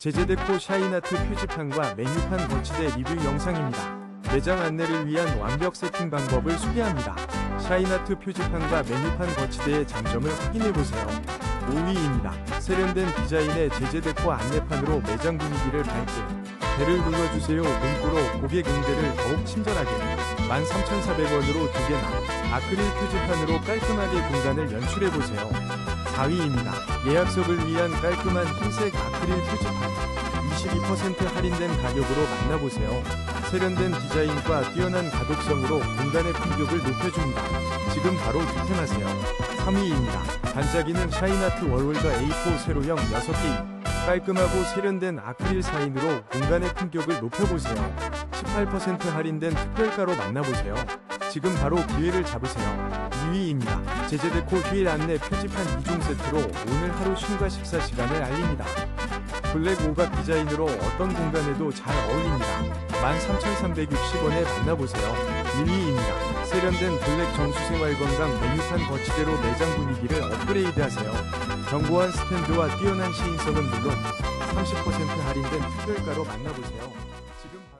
제제데코 샤이나트 표지판과 메뉴판 거치대 리뷰 영상입니다. 매장 안내를 위한 완벽 세팅 방법을 소개합니다. 샤이나트 표지판과 메뉴판 거치대의 장점을 확인해보세요. 5위입니다. 세련된 디자인의 제제데코 안내판으로 매장 분위기를 밝게 배를 눌러주세요 문구로 고객 응대를 더욱 친절하게 13,400원으로 두 개나 아크릴 표지판으로 깔끔하게 공간을 연출해보세요. 4위입니다. 예약석을 위한 깔끔한 흰색 아크릴 표지판 22% 할인된 가격으로 만나보세요. 세련된 디자인과 뛰어난 가독성으로 공간의 품격을 높여줍니다. 지금 바로 득템하세요. 3위입니다. 반짝이는 샤이나트 월월더 A4 세로형 6개 깔끔하고 세련된 아크릴 사인으로 공간의 품격을 높여보세요. 18% 할인된 특별가로 만나보세요. 지금 바로 기회를 잡으세요. 2위입니다. 제제데코 휴일 안내 표지판 2종 세트로 오늘 하루 쉼과 식사 시간을 알립니다. 블랙 오각 디자인으로 어떤 공간에도 잘 어울립니다. 13,360원에 만나보세요. 1위입니다. 세련된 블랙 정수생활건강 메뉴판 거치대로 매장 분위기를 업그레이드하세요. 견고한 스탠드와 뛰어난 시인성은 물론 30% 할인된 특별가로 만나보세요. 지금 바로